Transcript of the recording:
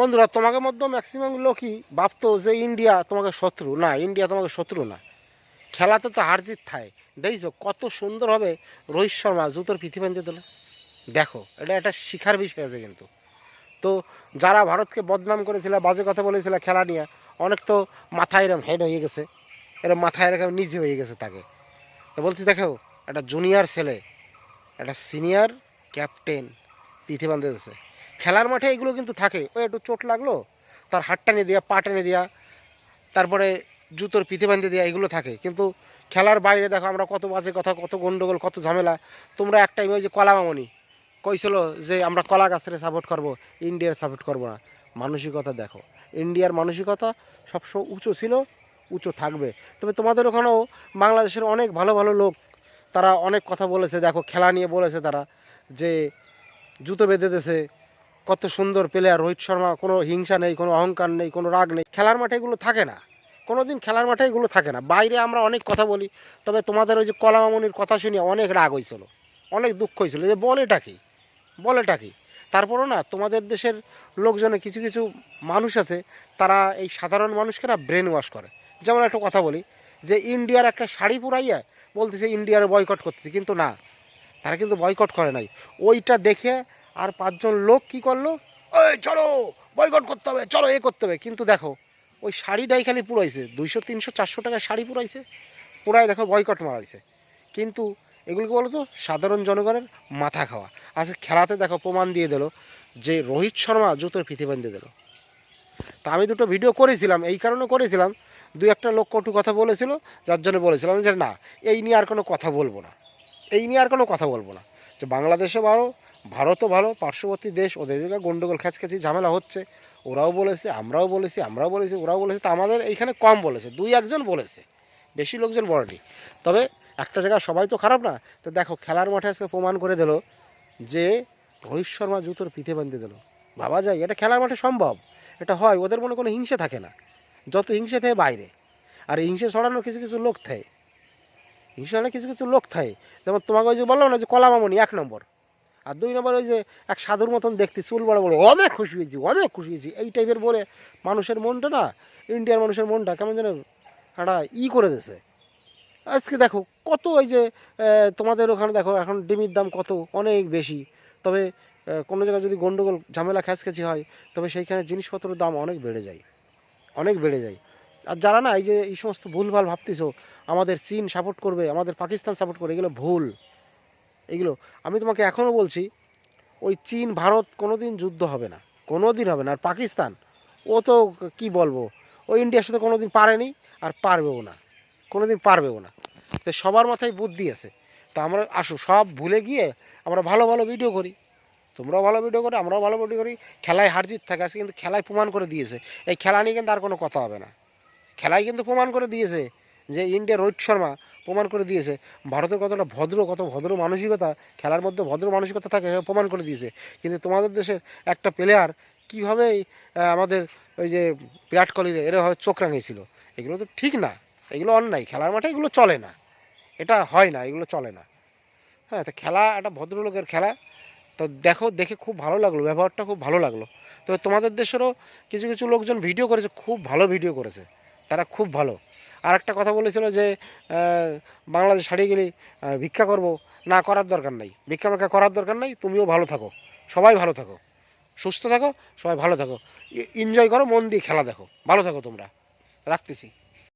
বন্ধুরা, তোমাকে মধ্যে ম্যাক্সিমাম লোকই ভাবতো যে ইন্ডিয়া তোমাকে শত্রু। না, ইন্ডিয়া তোমাকে শত্রু না। খেলাতে তো হার জিত থাকে দেখছ কত সুন্দরভাবে রোহিত শর্মা জুতোর পিথি বাঁধতে দিল। দেখো, এটা একটা শিখার বিষয় আছে কিন্তু। তো যারা ভারতকে বদনাম করেছিল, বাজে কথা বলেছিল খেলা নিয়ে, অনেক তো মাথায় এরম হেড হয়ে গেছে। এরম মাথায় এরকম নিজে হয়ে গেছে তাকে। তো বলছি, দেখো, একটা জুনিয়র ছেলে, একটা সিনিয়র ক্যাপ্টেন বাঁধতে দিয়েছে। খেলার মাঠে এগুলো কিন্তু থাকে। ওই একটু চোট লাগল, তার হাত টেনে দেওয়া পা টেনে দেওয়া তারপরে জুতোর পিঠে বাঁধতে দেওয়া এগুলো থাকে। কিন্তু খেলার বাইরে দেখো আমরা কত বাজে কথা, কত গন্ডগোল, কত ঝামেলা। তোমরা এক টাইমে ওই যে কলা মামনি, কইছিল যে আমরা কলা গাছের সাপোর্ট করব ইন্ডিয়ার সাপোর্ট করব না। মানসিকতা দেখো। ইন্ডিয়ার মানসিকতা সবসময় উঁচু ছিল, উঁচু থাকবে। তবে তোমাদের ওখানেও বাংলাদেশের অনেক ভালো ভালো লোক, তারা অনেক কথা বলেছে। দেখো খেলা নিয়ে বলেছে তারা যে জুতো বেঁধে দিয়েছে কত সুন্দর প্লেয়ার রোহিত শর্মা, কোনো হিংসা নেই, কোনো অহংকার নেই, কোনো রাগ নেই। খেলার মাঠে এগুলো থাকে না। কোনো দিন খেলার মাঠে এগুলো থাকে না। বাইরে আমরা অনেক কথা বলি, তবে তোমাদের ওই যে কলামামনির কথা শুনে, অনেক রাগ হয়েছিল অনেক দুঃখ হয়েছিল যে বলেটা কি? বলেটা কি? তারপরও না, তোমাদের দেশের লোকজনে কিছু কিছু মানুষ আছে, তারা এই সাধারণ মানুষকে না ব্রেন ওয়াশ করে। যেমন একটা কথা বলি, যে ইন্ডিয়ার একটা শাড়ি পুরাইয়া বলতেছে, ইন্ডিয়ার বয়কট করতেছে। কিন্তু না, তারা কিন্তু বয়কট করে নাই। ওইটা দেখে আর পাঁচজন লোক কি করল? ওই চলো বয়কট করতে হবে, চলো, এ করতে হবে। কিন্তু দেখো, ওই শাড়িটাই খালি পুরাইছে দুইশো, তিনশো, চারশো টাকার শাড়ি পুরাইছে পুরাই দেখো বয়কট মারাইছে। কিন্তু এগুলোকে বলো তো, সাধারণ জনগণের মাথা খাওয়া। আজকে খেলাতে দেখো প্রমাণ দিয়ে দিল যে রোহিত শর্মা জুতোর ফিতে বাঁধিয়ে দিল। তা আমি দুটো ভিডিও করেছিলাম, এই কারণে করেছিলাম দু একটা লোক কটু কথা বলেছিল, যার জন্য বলেছিলাম যে না, এই নিয়ে আর কোনো কথা বলব না। এই নিয়ে আর কোনো কথা বলব না। যে বাংলাদেশও ভালো ভারতও ভালো, পার্শ্ববর্তী দেশ, ওদের দিকে গন্ডগোল খ্যাচখ্যাচি ঝামেলা হচ্ছে। ওরাও বলেছে, আমরাও বলেছি আমরাও বলেছি, ওরাও বলেছে, তা আমাদের এইখানে কম বলেছে, দুই একজন বলেছে, বেশি লোকজন বলেনি। তবে একটা জায়গা সবাই তো খারাপ না, তো দেখো, খেলার মাঠে আজকে প্রমাণ করে দিল যে রোহিত শর্মা জুতোর পিঠে বাঁধতে দিল। ভাবা যায়, এটা খেলার মাঠে সম্ভব, এটা হয়, ওদের মনে কোনো হিংসে থাকে না, যত হিংসে থাকে বাইরে। আর হিংসে ছড়ানোর কিছু কিছু লোক থাকে, হিংসে ছড়ানোর কিছু কিছু লোক থাকে, যেমন তোমাকে ওই যে বললাম না যে কলা মামনি এক নম্বর। আর দুই নম্বর ওই যে এক সাধুর মতন দেখতে, চুল বড় বড়। অনেক খুশি হয়েছি, অনেক খুশি হয়েছি। এই টাইপের বলে মানুষের মনটা না ইন্ডিয়ার মানুষের মনটা কেমন যেন একটা ই করে দিয়েছে। আজকে দেখো, কত ওই যে তোমাদের ওখানে দেখো, এখন ডিমির দাম কত? অনেক বেশি। তবে কোনো জায়গায় যদি গন্ডগোল, ঝামেলা খ্যাচখ্যাচি হয়, তবে সেইখানে জিনিসপত্রের দাম অনেক বেড়ে যায়। অনেক বেড়ে যায়। আর যারা না, এই যে এই সমস্ত ভুলভাল ভাবতেছো, আমাদের চীন সাপোর্ট করবে, আমাদের পাকিস্তান সাপোর্ট করবে, এগুলো ভুল। এগুলো আমি তোমাকে এখনও বলছি, ওই চীন, ভারত কোনো দিন যুদ্ধ হবে না কোনো দিন হবে না। আর পাকিস্তান, ও তো কি বলব, ও ইন্ডিয়ার সাথে কোনো দিন পারেনি আর পারবেও না কোনো দিন পারবেও না। তো সবার মাথায় বুদ্ধি আছে। তা আমরা আসো, সব ভুলে গিয়ে আমরা ভালো ভালো ভিডিও করি। তোমরাও ভালো ভিডিও করো, আমরাও ভালো ভিডিও করি। খেলায় হার জিত থাকে, আজকে কিন্তু খেলায় প্রমাণ করে দিয়েছে। এই খেলা নিয়ে কিন্তু আর কোনো কথা হবে না। খেলায় কিন্তু প্রমাণ করে দিয়েছে যে ইন্ডিয়া রোহিত শর্মা প্রমাণ করে দিয়েছে। ভারতের কতটা ভদ্র, কত ভদ্র মানসিকতা, খেলার মধ্যে ভদ্র মানসিকতা থাকে প্রমাণ করে দিয়েছে। কিন্তু তোমাদের দেশের একটা প্লেয়ার কীভাবে আমাদের ওই যে বিরাট কোহলির এরভাবে চোখ রাঙিয়েছিল। এগুলো তো ঠিক না। এগুলো অন্যায়। খেলার মাঠে এগুলো চলে না। এটা হয় না, এগুলো চলে না। হ্যাঁ তো খেলা একটা ভদ্রলোকের খেলা। তো দেখো, দেখে খুব ভালো লাগল, ব্যবহারটা খুব ভালো লাগল। তবে তোমাদের দেশেরও কিছু কিছু লোকজন ভিডিও করেছে, খুব ভালো ভিডিও করেছে। তারা খুব ভালো। আর একটা কথা বলেছিল যে বাংলাদেশ হারিয়ে গেলে ভিক্ষা করব, না করার দরকার নাই। ভিক্ষা ভিক্ষা করার দরকার নাই, তুমিও ভালো থাকো। সবাই ভালো থাকো। সুস্থ থাকো, সবাই ভালো থাকো। এনজয় করো, মন দিয়ে খেলা দেখো। ভালো থাকো তোমরা। রাখতেছি।